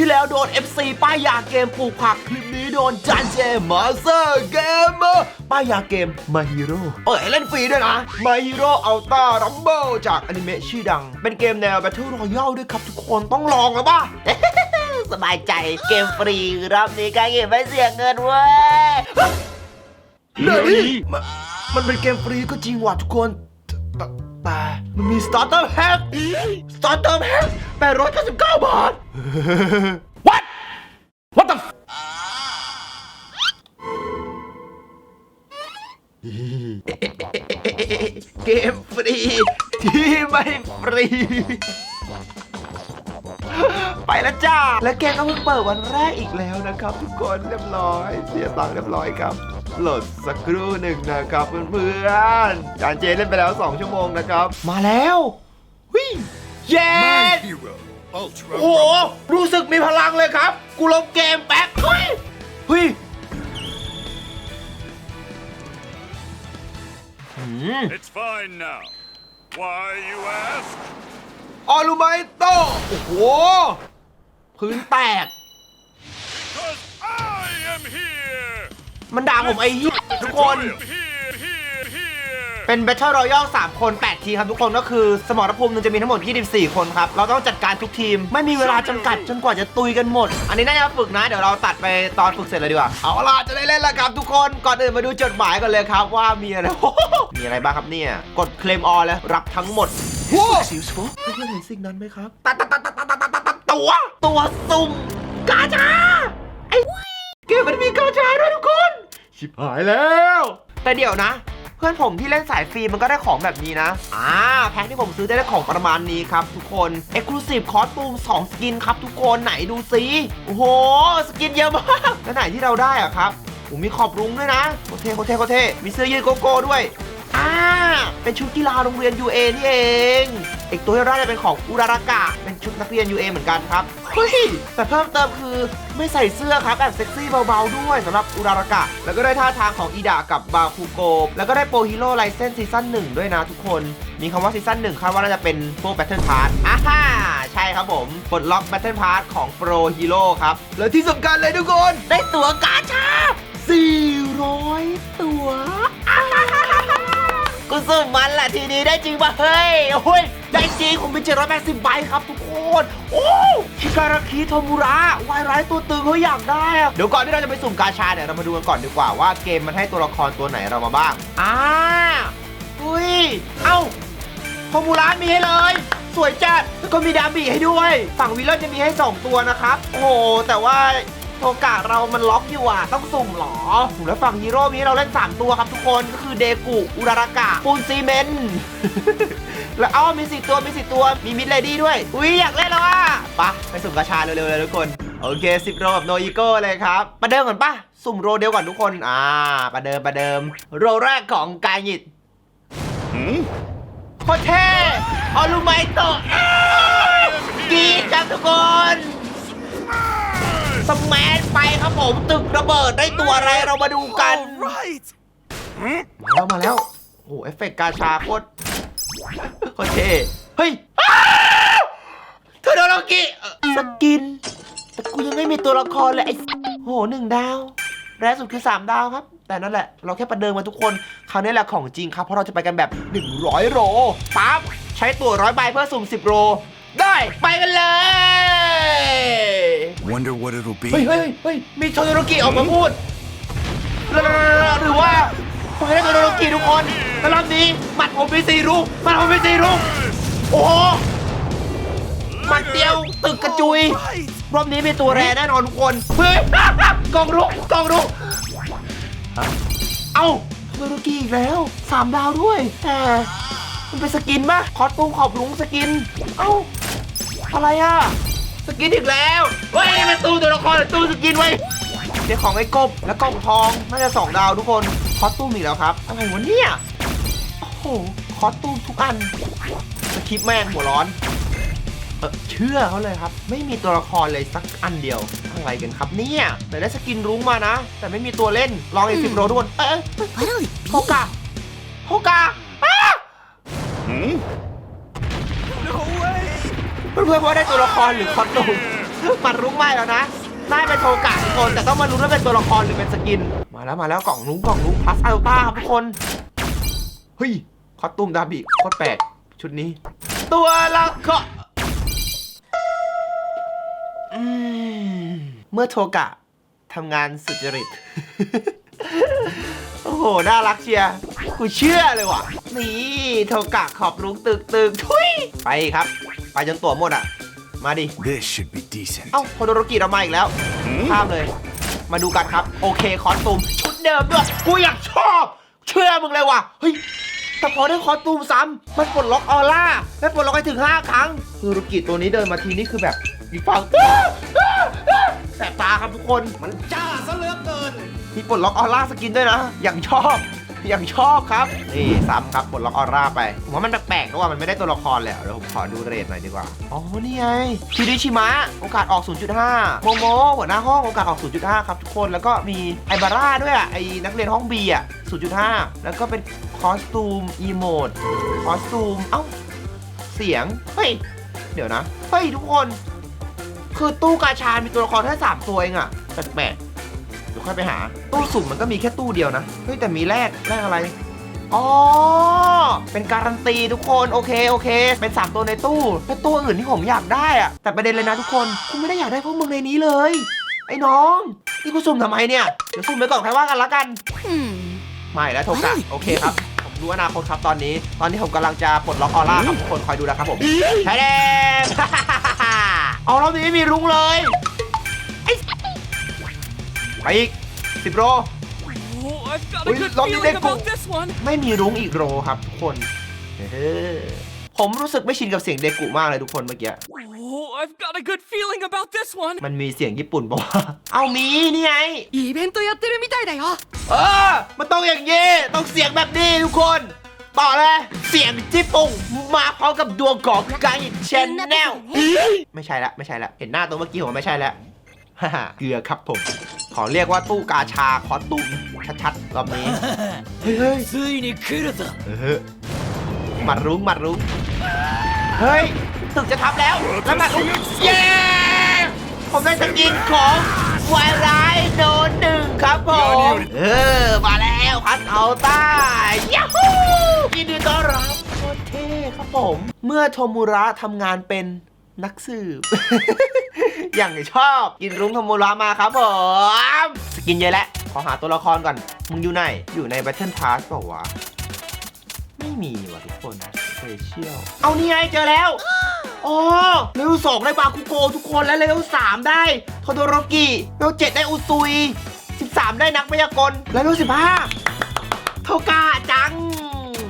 ที่แล้วโดน FC ป้ายยาเกมปลูกผักคลิปนี้โดนจานเจมาสเตอร์เกมเมอร์ป้ายยาเกมมาฮีโร่เปิดให้เล่นฟรีด้วยนะมาฮีโร่อัลต้ารัมเบิลจากอนิเมะชื่อดัง เป็นเกมแนว Battle Royale ด้วยครับทุกคนต้องลองแล้วป่ะสบายใจเกมฟรีรอบนี้การเกมไม่เสียเงินเว้ยเดี๋ยวนี้มันมันเป็นเกมฟรีก็จริงว่ะทุกคนแต่ แต่มันมี Starter Pack Starter Pack 899 บาท What What the f- เกมฟรีที่ไม่ฟรี ไปแล้วจ้า และเกมก็เพิ่งเปิดวันแรกอีกแล้วนะครับ ทุกคนเรียบร้อย เสียตังค์เรียบร้อยครับ โหลดสักครู่หนึ่งนะครับเพื่อนๆจานเจเล่นไปแล้ว 2 ชั่วโมงนะครับ มาแล้ววิเย้ My hero, Ultra โอ้โห รู้สึกมีพลังเลยครับ กูลงเกมแป๊บเฮ้ยเฮ้ยอืม It's fine now. Why, you ask? ออลูไมโตโอ้โห พื้นแตก Cause I am here! มันด่าผมไอ้เหี้ยทุกคน Here, here, here! เป็น Battle Royale 3คน 8 ทีมครับทุกคนก็คือสมรภูมิหนึงจะมีทั้งหมด 24 คนครับ เราต้องจัดการทุกทีม ไม่มีเวลาจำกัดจนกว่าจะตุยกันหมด อันนี้น่าจะฝึกนะ เดี๋ยวเราตัดไปตอนฝึกเสร็จเลยดีกว่า เอาล่ะจะได้เล่นแล้วครับทุกคน ก่อนอื่นมาดูจดหมายกันเลยครับว่ามีอะไร มีอะไรบ้างครับเนี่ย กดเคลมออแล้วรับทั้งหมดโว้เพื่อนๆเห็นสิ่งนั้นไหมครับ ตัดตัดตัดตัดตัดตัดตัดตัว ตัวสุ่มกาชาไอ้ เกมมันมีกาชาด้วยทุกคน ชิบหายแล้ว แต่เดี๋ยวนะ เพื่อนผมที่เล่นสายฟรีมันก็ได้ของแบบนี้นะ อ่า แพ็คที่ผมซื้อได้ได้ของประมาณนี้ครับทุกคน Exclusive คอสตูม2สกินครับทุกคนไหนดูซิโอ้โห สกินเยอะมาก แล้วไหนที่เราได้อะครับโอ้มีขอบรุ้งด้วยนะโคเทโคเทโคเทมีเสื้อยืดโกโก้ด้วยอ่าเป็นชุดกีฬาโรงเรียน UA นี่เองอีกตัวที่ได้เป็นของอุรารากะ เป็นชุดนักเรียน UA เหมือนกันครับ เฮ้ย แต่เพิ่มเติมคือไม่ใส่เสื้อครับแอบเซ็กซี่เบาๆด้วยสำหรับอุรารากะ แล้วก็ได้ท่าทางของอีดากับบาคูโก แล้วก็ได้โปรฮีโร่ไลเซนซีซั่นหนึ่งด้วยนะทุกคน มีคำว่าซีซั่นหนึ่งคาดว่าน่าจะเป็นพวกแบทเทิลพาร์ทอ่าฮ่าใช่ครับผมปลดล็อกแบทเทิลพาร์ทของโปรฮีโร่ครับ และที่สำคัญเลยทุกคน ได้ตั๋วกาชา400 ตั๋ว กูสุ่มมันแหละทีนี้ได้จริงป่ะเฮ้ยโอ้ย ได้จริงผมเป็น780ใบครับทุกคน โอ้ชิการาคิโทมุระวายร้ายตัวตึงเขาอยากได้อะเดี๋ยวก่อนที่เราจะไปสุ่มกาชาเนี่ยเรามาดูกันก่อนดีกว่าว่าเกมมันให้ตัวละครตัวไหนเรามาบ้างอ่าอุ้ย เอ้าโทมุระมีให้เลยสวยจัดแล้วก็มีดาบิให้ด้วย ฝั่งวิลเลนจะมีให้ 2 ตัวนะครับ โอ้โห แต่ว่า โอกาสเรามันล็อกอยู่อะ ต้องสุ่มเหรอแล้วฝั่งฮีโร่มีให้เราเล่น 3 ตัวครับทุกคนก็คือเดกุอุรารากะปูนซีเมนต์แล้วเอ้ามีสี่ตัวมีสี่ตัวมีมิดเลดี้ด้วย อุ้ยอยากเล่นแล้วอะไปะไปสุ่มกระชาเร็วๆเลยทุกคน โอเค10โรกับโนอิโก้เลยครับ ประเดิมก่อนปะสุ่มโรเดียวก่อนทุกคน อ่า ประเดิมประเดิม โรแรกของกายหยิด Hmm? โคตรเท่ออลูไมโตะอ้าวกรีดครับทุกคน สแมนไปครับผมตึกระเบิดได้ตัวอะไรเรามาดูกัน Right! มาแล้วมาแล้ว โอ้โหเอฟเฟกต์กาชาโคตรโคตรเท่เฮ้ยอ้าวเทอร์โดโลกิเอ่อสกิน แต่กูยังไม่มีตัวละครเลยไอ้โหหนึ่งดาว แรกสุดคือ 3 ดาวครับ แต่นั่นแหละ เราแค่ประเดิมมาทุกคน คราวนี้แหละของจริงครับ เพราะเราจะไปกันแบบ 100 โรปั๊บใช้ตั๋วร้อยใบเพื่อสุ่ม 10 โร ได้ ไปกันเลย Wonder what it'll เฮ้ย be. เฮ้ยเฮ้ยมีโทโดโรกิออกมาพูด หรือว่าผมให้โทโดโรกิทุกคนแล้วรอบนี้หมัดผมมีสี่ลูกหมัดผมมีสี่ลูกโอ้โหหมัดเดียวตึกกระจุย รอบนี้มีตัวแรแน่นอนทุกคนเฮ้ยกองรุกกองรุกเอ้าโทโดโรกิอีกแล้วสามดาวด้วยแต่มันเป็นสกินปะคอสตูมขอบลุงสกิน เอ้าอะไรอะ สกินอีกแล้วเฮ้ยนี่มันตู้ตัวละครหรือตู้สกินไว้ยเดี๋ยวของไอ้กบและกล่องทองน่าจะสองดาวทุกคนคอสตูมอีกแล้วครับอะไรวะเนี่ยโอ้โหคอสตูมทุกอันสคริปต์แม่งหัวร้อนเออเชื่อเขาเลยครับ ไม่มีตัวละครเลยสักอันเดียวอะไรกันครับเนี่ยแต่ได้สกินรุ้งมานะ แต่ไม่มีตัวเล่นลองอีกสิบโรทุกคนเอ้ยเอ้ย What'll it โฮกาโฮกาอ้า Hmm? เพื่อนๆว่าได้ตัวละครหรือคอสตูมหมัดรุ้งไม่แล้วนะได้เป็นโทกะทุกคนแต่ต้องมาลุ้นว่าเป็นตัวละครหรือเป็นสกิน มาแล้วมาแล้วกล่องลุ้งกล่องลุ้งพลัสอัลต้าครับทุกคนเฮ้ยคอสตูมดาบิโคตรแปลกชุดนี้ ตัวละครเมื่อโทกะทำงานสุจริต โอ้โห น่ารักเชียร์ กูเชื่อเลยว่ะ นี่ โทกะขอบรุ้งตึกตึกทุย ไปครับ ไปจนตัวหมดอะ มาดิ This should be decent. เอ้าโคโดโรกิเรามาอีกแล้วข้ามเลย มาดูกันครับ โอเคคอสตูมชุดเดิมด้วยกูอยากชอบ เชื่อมึงเลยว่ะเฮ้ยแต่พอได้คอสตูมซ้ำมันปลดล็อกออร่าและปลดล็อกให้ถึง 5 ครั้งโคโดโรกิตัวนี้เดินมาทีนี่คือแบบอีกฝั่งแสบตาครับทุกคนมันจ้าซะเหลือเกินมีปลดล็อกออร่าสกินด้วยนะอย่างชอบอ ย่างชอบครับ นี่ซ้ำครับปลดล็อกออร่าไปผมว่ามันแปลกๆนะว่ามันไม่ได้ตัวละครเลยอะเดี๋ยวผมขอดูเรทหน่อยดีกว่า อ๋อ นี่ไงคิริชิมะโอกาสออก 0.5 โมโมหัวหน้าห้องโอกาสออก 0.5 ครับทุกคน แล้วก็มีไอบาร่าด้วยอะไอนักเรียนห้อง B อะ 0.5 แล้วก็เป็นคอสตูมอีโมดคอสตูม เอ้า เสียง เฮ้ย เดี๋ยวนะ เฮ้ยทุกคน คือตู้กาชามีตัวละครแค่สามตัวเองอะแปลกๆ ดี๋ยวค่อยไปหา ตู้สุ่มมันก็มีแค่ตู้เดียวนะ เฮ้ย แต่มีแรกแรกอะไร อ๋อ เป็นการันตีทุกคนโอเคโอเค เป็น 3 ตัวในตู้เป็นตัวอื่นที่ผมอยากได้อะแต่ประเด็นเลยนะทุกคนกูไม่ได้อยากได้พวกมึงในนี้เลย ไอ้น้องนี่กูสุ่มทำไมเนี่ยเดี๋ยวสุ่มไปก่อนใครว่ากันละกันไม่แล้วโทกะโอเคครับผมรู้อนาคตครับตอนนี้ ตอนนี้ผมกำลังจะปลดล็อกออร่าครับทุกคนคอยดูนะครับผมใช่แดงเอารอบนี้ไม่มีรุ้งเลยไอ้ ไปอีกสิบโล Oh, I've got Ui, a good lobby feeling Deku. about this one. ไม่มีรุ้งอีกโรครับทุกคนเออผมรู้สึกไม่ชินกับเสียงเดกุมากเลยทุกคนเมื่อกี้ Oh, I've got a good feeling about this one. มันมีเสียงญี่ปุ่นบอกว่า เอามีนี่ไง イベントやってるみたいだよ。 เออ มันต้องอย่างนี้ ต้องเสียงแบบนี้ทุกคน ต่อเลย เสียงญี่ปุ่นมาพร้อมกับดวงของไก่ชแนลไม่ใช่ละไม่ใช่ละเห็นหน้าตัวเมื่อกี้ผมว่าไม่ใช่ละ ฮ่าฮ่าเกลือครับผม ขอเรียกว่าตู้กาชาคอสตูมชัดๆรอบนี้ เฮ้ยเฮ้ย ついに来るぞ。 เออหมัดรุ้งหมัดรุ้งเฮ้ย ตึกจะทับแล้ว แล้วหมัดรุ้งเย้ ผมได้สกินของวายร้ายโดนหนึ่งครับผม เออ มาแล้วพัดเอาใต้ยัฮูยินดีต้อนรับโคตรเท่ครับผม เมื่อโทมุระทำงานเป็น นักสืบ อย่างชอบ กินรุ้งโทมุระมาครับผมสกินเยอะแล้วขอหาตัวละครก่อน มึงอยู่ไหน อยู่ใน Battle Pass เปล่าวะ ไม่มีว่ะทุกคนเฟเชียลเอานี่ไงเจอแล้วอ๋อเลเวลสองได้บาคุโกทุกคนและเลเวลสามได้โทโดโรกิเลเวลเจ็ดได้อุซุยสิบสามได้นักพยากลและเลเวลสิบห้าโทกาจัง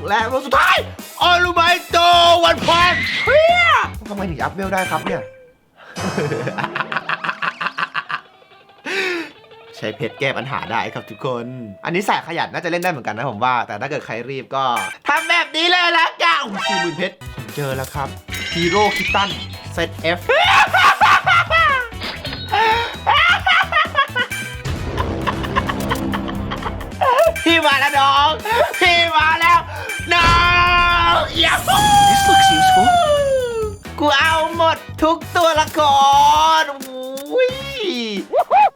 และเลเวลสุดท้ายออลูไมโตวันพันเฮียทำไมถึงอัพเวลได้ครับเนี่ย ใช้เพชรแก้ปัญหาได้ครับทุกคน อันนี้สายขยันน่าจะเล่นได้เหมือนกันนะผมว่า แต่ถ้าเกิดใครรีบก็ทำแบบนี้เลยละกันสี่หมื่นเพชร เจอแล้วครับฮีโร่คิตันเซตเอฟ ทุกตัวละครอุ้ย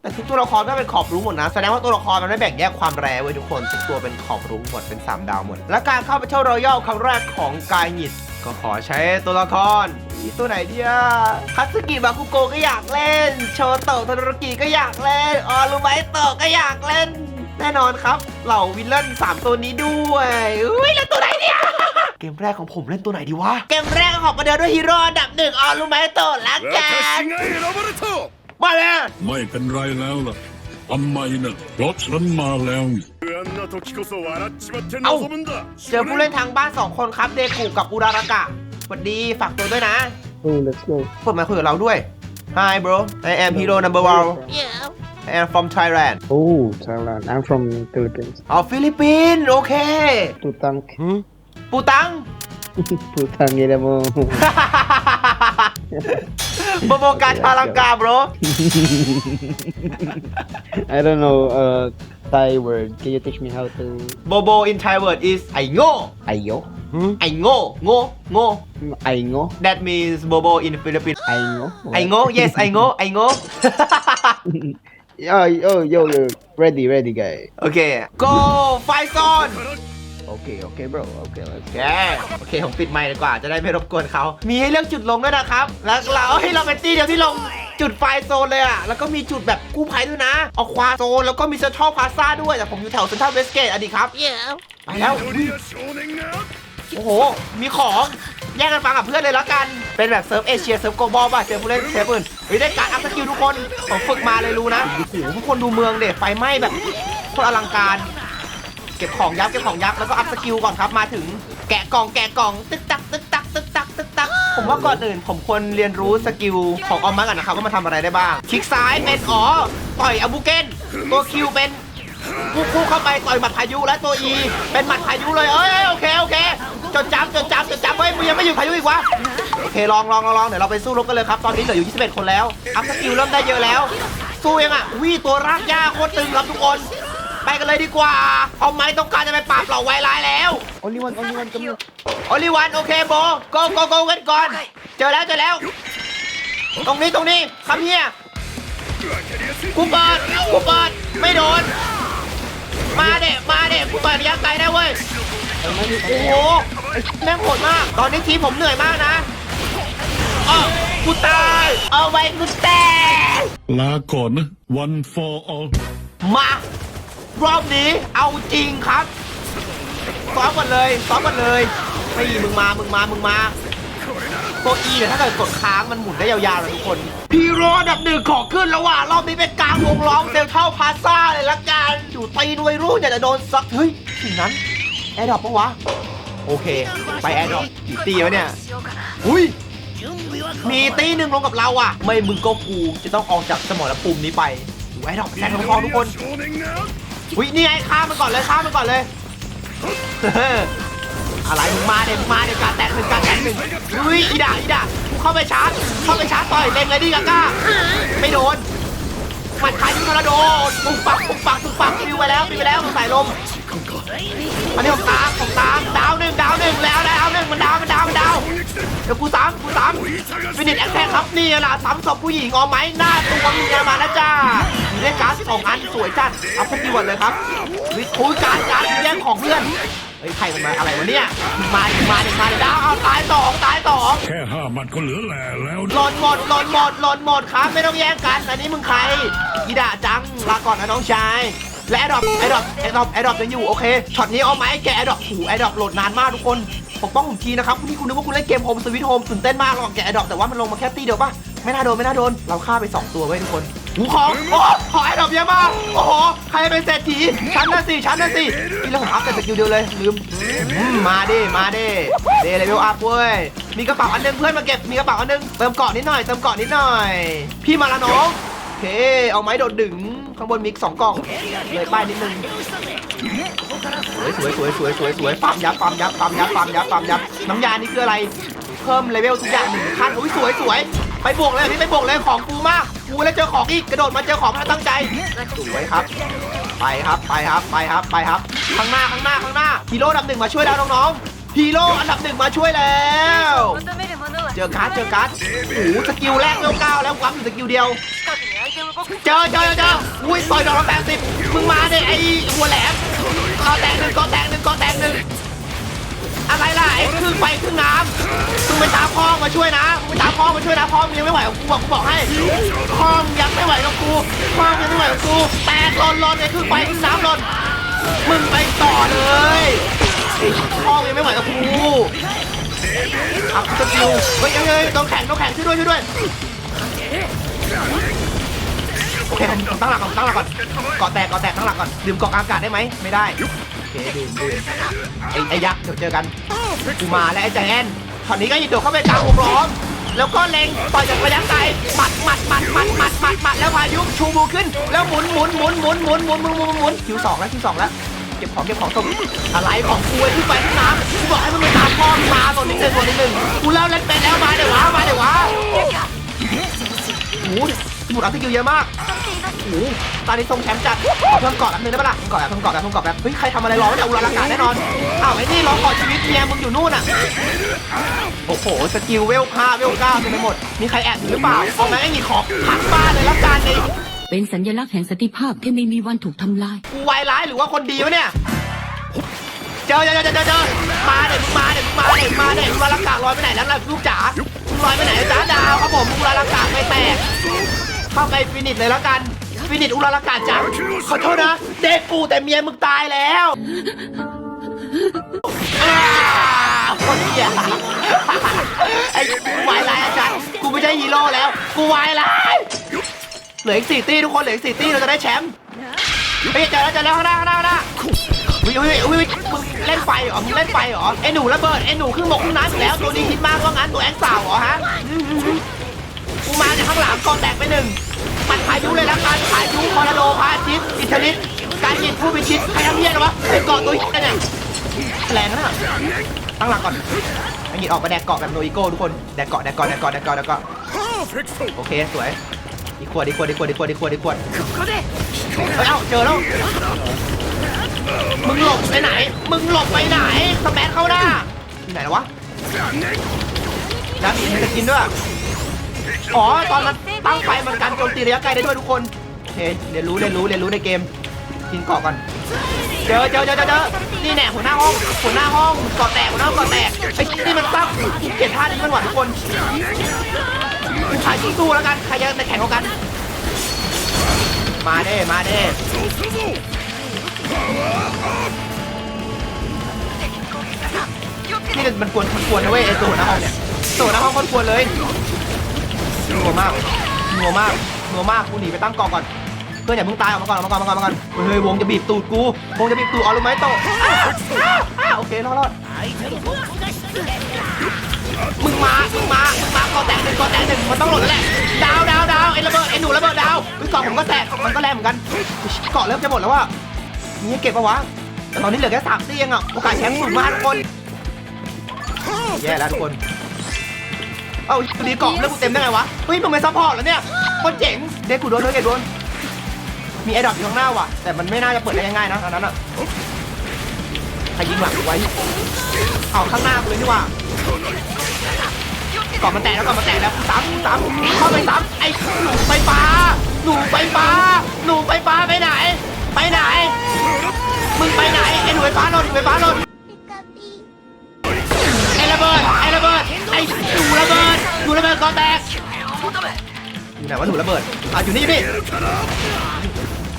แต่ทุกตัวละครก็เป็นขอบรุ้หมดนะ แสดงว่าตัวละครมันไม่แบ่งแยกความแรไว้ยทุกคน ทุกตัวเป็นขอบรุ้หมด เป็น 3 ดาวหมด และการเข้าไปเที่ยวรอยัลครั้งแรกของกายหงิดก็ขอใช้ตัวละครอีตัวไหนดีอะคัตสึกิบาคุโกะก็อยากเล่น โชโตะโทโดโรกิก็อยากเล่น ออรุไมโตะก็อยากเล่น แน่นอนครับ เหล่าวิลเลนสามตัวนี้ด้วยอุ้ยแล้วตัวไหนเนี่ย เกมแรกของผมเล่นตัวไหนดีวะ เกมแรกของประเดิมด้วยฮีโร่ดับหนึ่งออลูไมโตะละกันมาแล้วไม่เป็นไรแล้วล่ะทำไมนะรถฉันมาแล้วเอาเจอผู้เล่นทางบ้านสองคนครับ เดกูกับอุรารากะสวัสดีฝากตัวด้วยนะอืม let's go เปิดมาคุยกับเราด้วย Hi bro I am hero number one I am from Thailand Oh, Thailand. I'm from Philippines. อ๋อฟิลิปปินส์โอเค Tutang. ปูตัง Tutang ina mo. โบโบกาชาลังกา bro I don't know uh Thai word. Can you teach me how to โบโบ in Thai word is ไอโง่ ayo? ไอโง่โง่โง่ I know that means bobo in Philippines I know ไอโง่ yes ไอโง่ไอโง่ Oh, oh, yo, yo, ready, ready, guy. Okay, go, five zone. โอเค โอเค bro โอเคโอเคโอเค ผมปิดไมค์ดีกว่า จะได้ไม่รบกวนเขา มีให้เลือกจุดลงด้วยนะครับ แล้วเราให้เราเป็นตีเดียวที่ลงจุดไฟโซนเลยอะแล้วก็มีจุดแบบกู้ภัยด้วยนะ เอาควาโซน แล้วก็มีเซอร์ชอลพลาซ่าด้วย แต่ผมอยู่แถวเซนทรัลเวสเกตอะดีครับไปแล้ว โอ้โห มีของ แย่งกันฟังกับเพื่อนเลยแล้วกัน เป็นแบบเซิร์ฟเอเชียเซิร์ฟโกลบอลป่ะเจอผู้เล่นเซิร์ฟอื่นเฮ้ยได้การอัพสกิลทุกคนผมฝึกมาเลยรู้นะโอ้โหทุกคนดูเมืองเด็ไฟไหม้แบบโคตรอลังการ เก็บของยับเก็บของยับแล้วก็อัพสกิลก่อนครับมาถึงแกะกล่องแกะกล่องตึกตักตึกตักตึกตักตึกตักผมว่าก่อนอื่น ผมควรเรียนรู้สกิลของออมมากันนะครับว่ามันทำอะไรได้บ้างคลิกซ้ายเป็นอ๋อต่อยอาบูเกนตัวคิวเป็นพุ่งเข้าไปต่อยหมัดพายุและตัว E เป็นหมัดพายุเลยเอ้ยโอเคโอเค จดจำจดจำจดจำเฮ้ยมึงยังไม่หยุดพายุอีกวะโอเคลองลองลองลองเดี๋ยวเราไปสู้รบกันเลยครับตอนนี้เหลืออยู่ 21 คนแล้วอัพสกิลเริ่มได้เยอะแล้ว สู้ยังอะวิตัวรากหญ้าโคตรตึงครับทุกคน ไปกันเลยดีกว่าเอาไม้ต้องการจะไปปราบเหล่าไวร้ายแล้ว only one only one come here โอลิวันโอเคโบโกโกโกกันก่อน เจอแล้วเจอแล้ว ตรงนี้ตรงนี้คำเฮียกูเปิดกูเปิดไม่โดน มาเด็มาเด็กูเปิดระยะไกลได้เว้ย โอ้โหแม่งโหดมาก ตอนนี้ทีมผมเหนื่อยมากนะอ้าวกูตายเอาไว้กูแตกลาก่อนนะ one for all มารอบนี้เอาจริงครับซ้อมกันเลยซ้อมกันเลยไม่มึงมา มึงมา มึงมาตัวอีเนี่ยถ้าเกิดกดค้างมันหมุนได้ยาวๆเลยทุกคน พีโรอันดับหนึ่งขอขึ้นแล้วว่ะรอบนี้เป็นกลางวงล้อมเซลเท่าพาซ่าเลยละกันอยู่ตีนวัยรุ่นอยากจะโดนซักเฮ้ยสิ่งนั้น แอร์ดรอปปะวะ โอเค ไปแอร์ดรอปกี่ตีวะเนี่ย อุ้ย มีตีหนึ่งลงกับเราอะไม่มึงก็กูจะต้องออกจากสมรภูมินี้ไปแอร์ดรอปแซงทองทุกคนอุ้ยนี่ไอ้ข้ามันก่อนเลยข้ามันก่อนเลย อะไรมึงมาเด็กมึงมาเด็กการแตกหนึ่งการแตกหนึ่งอุ้ยอีด่าอีด่ากูเข้าไปชาร์จเข้าไปชาร์จต่อยเล็งเลยดิกาก้าไม่โดนหมัดขายิงมาแล้วโดนปุ๊กปักปุ๊กปักปุ๊กปักปิวไปแล้วปิวไปแล้วมึสายลม อันนี้ผมตามผมตามดาวหนึ่งดาวหนึ่งแล้วดาวหนึ่งมันดาวมันดาวมันดาวเดี๋ยวกูสามกูสามฟินิชแอคแทกครับนี่ล่ะสามศพผู้หญิงออไหมหน้าตัวมีงานมาแล้วจ้ามีได้การ์ดสองอันสวยจัดเอาพวกดีวันเลยครับวิโอ้ยการ์ดการ์ดแย่งของเพื่อนเฮ้ยใครมันมาอะไรวะเนี่ยมาดิมาดิมาดิดาวเอาตายสองตายสองแค่ห้าหมัดก็เหลือแหล่แล้วหล่นหมดหล่นหมดหล่นหมดครับไม่ต้องแย่งกันอันนี้มึงใครอีด่าจังลาก่อนนะน้องชาย และแอดดอปแอดดอปแอดดอปแอดดอปยังอยู่โอเคช็อตนี้เอาไหมแกแอดดอปหูแอดดอปโหลดนานมากทุกคนปกป้องผมทีนะครับคุณที่คุณนึกว่าคุณเล่นเกมโฮมสวิตโฮมตื่นเต้นมากหรอกแกแอดดอปแต่ว่ามันลงมาแค่ตีเดียวป่ะไม่น่าโดนไม่น่าโดนเราฆ่าไปสองตัวไว้ทุกคนหูของโอ้ขอแอดดอปเยอะมากโอ้โหใครเป็นเศรษฐีชั้นน่ะสิชั้นน่ะสินี่แล้วผมอัพแต่สกิลเดียวเลยลืมมาดิมาดิเดเลเวลอัพเว้ยมีกระเป๋าอันหนึงเพื่อนมาเก็บมีกระเป๋าอันหนึงเติมเกาะนิดหน่อยเติมเกาะนิดหน่อย พี่มาละน้อง เค เอาไม้โดดดึง ข้างบนมีสองกล่องเลยป้ายนิดนึงสวยสวยสวยสวยสวยสวยปั๊มยับปั๊มยับปั๊มยับปั๊มยับปั๊มยับน้ำยานี่คืออะไร เพิ่มเลเวลทุกอย่างหนึ่งขั้นอุ้ยสวยสวยไปบวกเลยพี่ไปบวกเลยของกูมากกูแล้วเจอของอีกกระโดดมาเจอของมาตั้งใจสวยครับ ไปครับไปครับไปครับไปครับ ข้างหน้าข้างหน้าข้างหน้าฮีโร่อันดับหนึ่งมาช่วยแล้วน้องๆฮีโร่อันดับหนึ่งมาช่วยแล้วเจอการ์ดเจอการ์ดโอ้สกิลแรกเลเวลเก้าแล้วควับสกิลเดียว เจอเจอเจออุ้ยต่อยดอกละแปดสิบมึงมาเนี่ยไอ้หัวแหลมกอแตกหนึ่งกอแตกหนึ่งกอแตกหนึ่งอะไรล่ะไอ้ครึ่งไฟครึ่งน้ำมึงไปตามพ่อมาช่วยนะมึงไปตามพ่อมาช่วยนะพ่อมึงยังไม่ไหวกูบอกกูบอกให้พ่อมึงยังไม่ไหวกับกูพ่อมึงยังไม่ไหวกับกูแตกหล่นหล่นไอ้ครึ่งไฟครึ่งน้ำหล่นมึงไปต่อเลยพ่อมึงยังไม่ไหวกับกูอัพสกิลเฮ้ยเฮ้ยเฮ้ยต้องแข่งต้องแข่งช่วยด้วยช่วยด้วย โอเคผมผมตั้งหลักก่อนผมตั้งหลักก่อนเกาะแตกเกาะแตกตั้งหลักก่อนดื่มเกรอกอากาศได้ไหมไม่ได้โอเคดื่มดื่มไอ้ไอ้ยักษ์เดี๋ยวเจอกันกูมาแล้วไอ้ใจแอนตอนนี้ก็ยิงโดดเข้าไปกลางวงล้อมแล้วก็เล็งต่อยจากระยะไกลหมัดหมัดหมัดหมัดหมัดหมัดหมัดแล้วพายุชูมือขึ้น แล้วหมุนหมุนหมุนหมุนหมุนหมุนหมุนหมุนหมุนคิวสองแล้วคิวสองแล้วเก็บของเก็บของตกอะไรของกูไอ้ที่ไปที่น้ำกูบอกให้มึงไปตามพ่อมาตัวนี้หนึ่งตัวนี้หนึ่งกูเล่าเล่นเป็นแล้วมาเดี๋ยววะมาเดี๋ยววะโอ้โหสมุดอัพสกิลเยอะมาก โอ้โหตอนนี้ทรงแชมป์จัดขอเพิ่มเกาะแป๊บนึงได้ปะล่ะเพิ่มเกาะแบบเพิ่มเกาะแบบเพิ่มเกาะแบบเฮ้ยใครทำอะไรรอไม่ได้อุลาลังกาแน่นอนอ้าวไอ้นี่รอขอชีวิตเมียมึงอยู่นู่นอะโอ้โหสกิลเวลห้าเวลเก้าเต็มไปหมดมีใครแอบอยู่หรือเปล่าเอางั้นไอ้นี่ขอพักบ้านเลยละกันไอ้เป็นสัญลักษณ์แห่งสันติภาพที่ไม่มีวันถูกทำลายกูวายร้ายหรือว่าคนดีวะเนี่ยเจอเจอเจอเจอเจอมาเด็มึงมาเด็มึงมาเด็มึงมาเด็มึงลาลังกาลอยไปไหนแล้วล่ะลูกจ๋ามึงลอยไปไหนจ้าดาวครับผมมึงลาลังกาไปแตกเข้าไปฟินิชเลยแล้วกัน ฟินิชอุลาลังกาจังขอโทษนะ เด็กกูแต่เมียมึงตายแล้วคนเหี้ยไอ้กูวายร้ายอาจารย์กูไม่ใช่ฮีโร่แล้ว กูวายร้ายเหลืออีกสี่ตี้ทุกคนเหลืออีกสี่ตี้เราจะได้แชมป์เฮ้ยเจอแล้วเจอแล้วข้างหน้าข้างหน้าข้างหน้าอุ้ยอุ้ยอุ้ยมึงเล่นไฟเหรอมึงเล่นไฟเหรอไอ้หนูระเบิดไอ้หนูครึ่งบกครึ่งน้ำอยู่แล้วตัวนี้คิดมากว่างั้นตัวแองสาวเหรอฮะอืมอืมอืมกูมาจากข้างหลังก่องแตกไปหนึ่ง ปัดพายุเลยนะการพายุคอร์นาโดพาชิตอิทลิตการจิตผู้พิชิตใครทำเพี้ยนะวะไอ้เกาะตัวเหี้นี่ยแรงนะตั้งหลักก่อนไอังกฤออกมาแดกเกาะแบบโนอิโก้ทุกคนแดกเกาะแดกเกาะแดกเกาะแดกเกาะแดกเกาะโอเคสวยอีกขวดอีกขวดอีกขวดอีกขวดอีกขวดอีกขวดเอ้าเจอแล้วมึงหลบไปไหน มึงหลบไปไหนสแมทเข้าหน้าที่ไหนวะน้ำอีกจะกินด้วย อ๋อตอนมันตั้งไฟมันการโจมตีระยะไกลได้ด้วยทุกคนโอเคเรียนรู้เรียนรู้เรียนรู้ในเกมกินเกาะก่อนเจอเจอเจอเจอเจอนี่แน่หัวหน้าห้องหัวหน้าห้องเกาะแตกหัวหน้าห้องเกาะแตกไอ้นี่มันตั้งเกลียดท่านี้มันหวานทุกคนใครสู้แล้วกันใครจะแข่งกัน มาเด้มาเด้นี่มันกวนมันกวนนะเว้ยไอ้ตัวหน้าห้องเนี่ยตัวหัวหน้าห้องคนกวนเลย นัวมากนัวมากนัวมากกูหนีไปตั้งกองก่อนเพื่อนอย่าเพิ่งตายออกมาก่อนออกมาก่อนออกมาก่อนออกมาก่อนเฮ้ยวงจะบีบตูดกูวงจะบีบตูดออรู้ไหมโตโอเครอดรอดมึงมามึงมามึงมากอแตกหนึ่งกอแตกหนึ่งมันต้องหล่นแล้วแหละดาวดาวดาวไอ้ระเบิดไอ้หนูระเบิดดาวไอ้กอผมก็แตกมันก็แรงเหมือนกันเกาะเริ่มจะหมดแล้วว่ะมีให้เก็บปะวะตอนนี้เหลือแค่สามตีเองอะโอกาสแชมป์สูงมากทุกคนแย่แล้วทุกคน เอ้ากูดีเกาะแล้วกูเต็มได้ไงวะ เฮ้ยมึงไม่ซัพพอร์ตแล้วเนี่ยโคตรเจ๋ง เด็กกูโดนด้วยเด็กโดน มีไอ้ดอกอยู่ข้างหน้าว่ะ แต่มันไม่น่าจะเปิดได้ง่ายๆนะอันนั้นอะใครยิงหลังกูไว้ เอาข้างหน้ากูเลยนี่หว่าก่อนมันแตกแล้วก่อนมันแตกแล้วกูซ้ำกูซ้ำเข้าไปซ้ำไอ้หนูไฟฟ้า หนูไฟฟ้า หนูไฟฟ้าไปไหน ไปไหน มึงไปไหนไอ้หนูไฟฟ้าหล่นหนูไฟฟ้าหล่นไอ้ระเบิดไอ้ระเบิด ไอ้หนูระเบิดหนูระเบิดก่อนแตกอยู่ไหนวะหนูระเบิดอะอยู่นี่อยู่นี่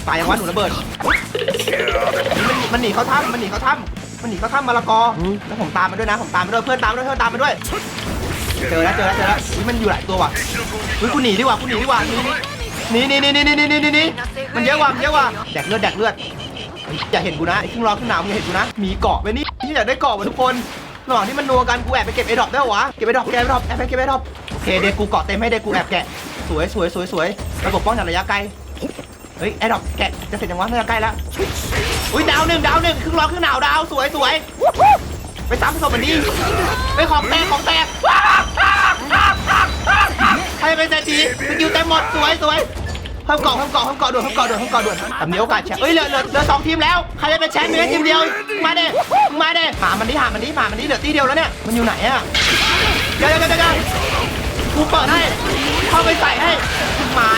ตายยังวะหนูระเบิดมันมันหนีเขาถ้ำมันหนีเขาถ้ำมันหนีเขาถ้ำมะละกออแล้วผมตามมาด้วยนะผมตามมาด้วยเพื่อนตามมาด้วยเพื่อนตามมาด้วย เจอแล้วเจอแล้วเจอแล้วอุ๊ยมันอยู่หลายตัวว่ะอุ้ยกูหนีดีกว่ากูหนีดีกว่าหนีหนีหนีหนีหนีหนีหนีหนีหนีมันเยอะว่ะมันเยอะว่ะแดกเลือดแดกเลือดอย่าเห็นกูนะไอ้ครึ่งร้อนครึ่งหนาวมึงอย่าเห็นกูนะมีเกาะไว้นี่ที่อยากได้เกาะมาทุกคนระ หว่างที่มันนัวกันกูแอบไปเก็บไอ้ดอกได้หรอวะเก็บไอ้ดอกแกไอ้ดอกแอบไปเก็บไอ้ดอกโอเคเด็กกูเกาะเต็มให้เด็กกูแอบแกะสวยสวยสวยสวยระบบป้องกันระยะไกลเฮ้ยไอ้ดอกแกะจะเสร็จยังวะระยะใกล้แล้วอุ้ยดาวหนึ่งดาวหนึ่งครึ่งร้อนครึ่งหนาวดาวสวยสวยไปซ้ำผสมมันดีไปของแตกของแตกใครเป็นเศรษฐีสกิลเต็มหมดสวยสวย เพิ่มเกาะเพิ่มเกาะเพิ่มเกาะด่วนเพิ่มเกาะด่วนเพิ่มเกาะด่วนแต่มีโอกาสแชมป์เอ้ยเหลือเหลือเหลือสองทีมแล้วใครจะเป็นแชมป์เหลือทีมเดียวมาเด้มาเด้หามันดิหามันดิหามันดิเหลือตีเดียวแล้วเนี่ยมันอยู่ไหนอะเดี๋ยวเดี๋ยวเดี๋ยวกูเปิดให้เข้าไปใส่ให้มา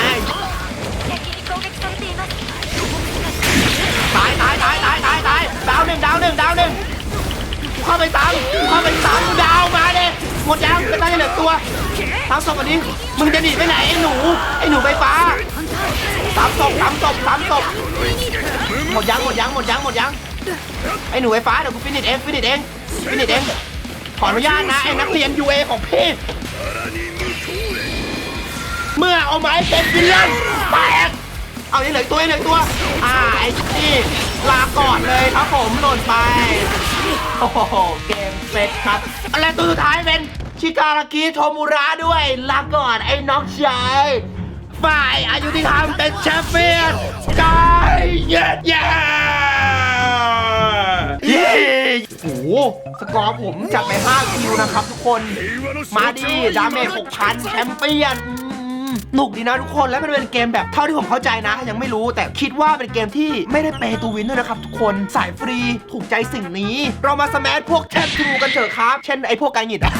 ตายตายตายตายตายตายดาวหนึ่งดาวหนึ่งดาวหนึ่งเข้าไปตามเข้าไปตามดาวมาเด้หมดแล้วไป็นตั้งเหลือตัวทั้งสองคนนี้มึงจะหนีไปไหนไอ้หนูไอ้หนูไฟฟ้า สามศพสามศพสามศพหมดยังหมดยังหมดยังหมดยังไอ้หนูไฟฟ้าเดี๋ยวกูฟินิชเองฟินิชเองฟินิชเองขออนุญาตนะไอ้นักเรียน UA ของพี่เมื่อเอาไม้เป็นวิลเลียนแตกเอายังเหลืออกตัวยังเหลืออกตัวอ่าไอ้นี่ลาก่อนเลยครับผมหล่นไปโอ้โหเกมเสร็จครับและตัวสุดท้ายเป็นชิการากิโทมูระด้วยลาก่อนไอ้น้องชาย ฝ่ายอายุที่ทำเป็นแชมเปี้ยนกายเย้เย้เย้โอ้โหสกอร์ผมจัดไป 5 คิวนะครับทุกคน มาดี ดาเมจ6,000 แชมเปี้ยนอืมนุกดีนะทุกคนและมันเป็นเกมแบบเท่าที่ผมเข้าใจนะ ยังไม่รู้แต่คิดว่าเป็นเกมที่ไม่ได้เปย์ตูวินด้วยนะครับทุกคนสายฟรีถูกใจสิ่งนี้ เรามาสแมทพวกแทบทรูกันเถอะครับ เช่นไอพวกไกาหงิดอะ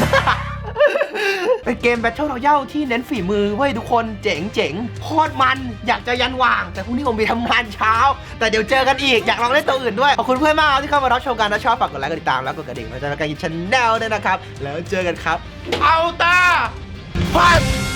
เป็นเกมแบทเทิลรอยัลที่เน้นฝีมือเว้ยทุกคนเจ๋งเจ๋งโคตรมันอยากจะยันว่าง แต่พรุ่งนี้ผมไปทำงานเช้า แต่เดี๋ยวเจอกันอีก อยากลองเล่นตัวอื่นด้วย ขอบคุณเพื่อนมากที่เข้ามารับชมกันนะชอบฝากกดไลค์กดติดตามแล้วกดกระดิ่งมาจะรายการยินชแนลด้วยนะครับ แล้วเจอกันครับเอาตาพัด